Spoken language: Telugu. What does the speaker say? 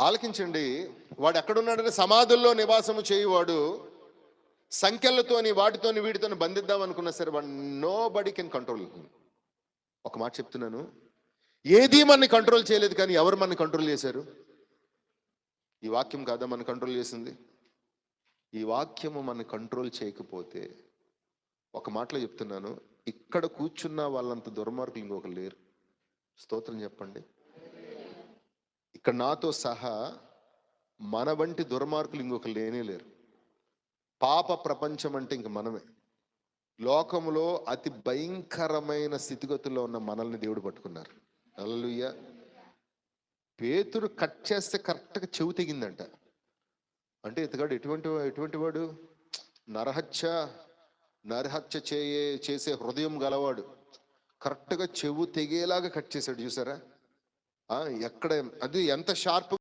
ఆలకించండి. వాడు ఎక్కడున్నాడని సమాధుల్లో నివాసము చేయువాడు సంఖ్యలతోని వాటితోని వీటితోని బంధిద్దాం అనుకున్నా సరే వాడు నో బడీ కెన్ కంట్రోల్ ఒక మాట చెప్తున్నాను. ఏది మనని కంట్రోల్ చేయలేదు కానీ ఎవరు మనని కంట్రోల్ చేశారు? ఈ వాక్యం కాదా మన కంట్రోల్ చేసింది? ఈ వాక్యము మన కంట్రోల్ చేయకపోతే ఒక మాటలో చెప్తున్నాను. ఇక్కడ కూర్చున్న వాళ్ళంత దుర్మార్గులు ఇంకొకరు లేరు. స్తోత్రం చెప్పండి. ఇక్కడ నాతో సహా మన వంటి దుర్మార్గులు ఇంకొకరు లేనే లేరు. పాప ప్రపంచం అంటే ఇంక మనమే. లోకంలో అతి భయంకరమైన స్థితిగతుల్లో ఉన్న మనల్ని దేవుడు పట్టుకున్నారు. అల్లుయ్య పేతురు కట్ చేస్తే కరెక్ట్గా చెవు తెగిందంట. అంటే ఇతగాడు ఎటువంటి ఎటువంటి వాడు? నరహత్య నరహత్య చేయే చేసే హృదయం గలవాడు. కరెక్ట్గా చెవు తెగేలాగా కట్ చేశాడు చూసారా? ఎక్కడ అది ఎంత షార్ప్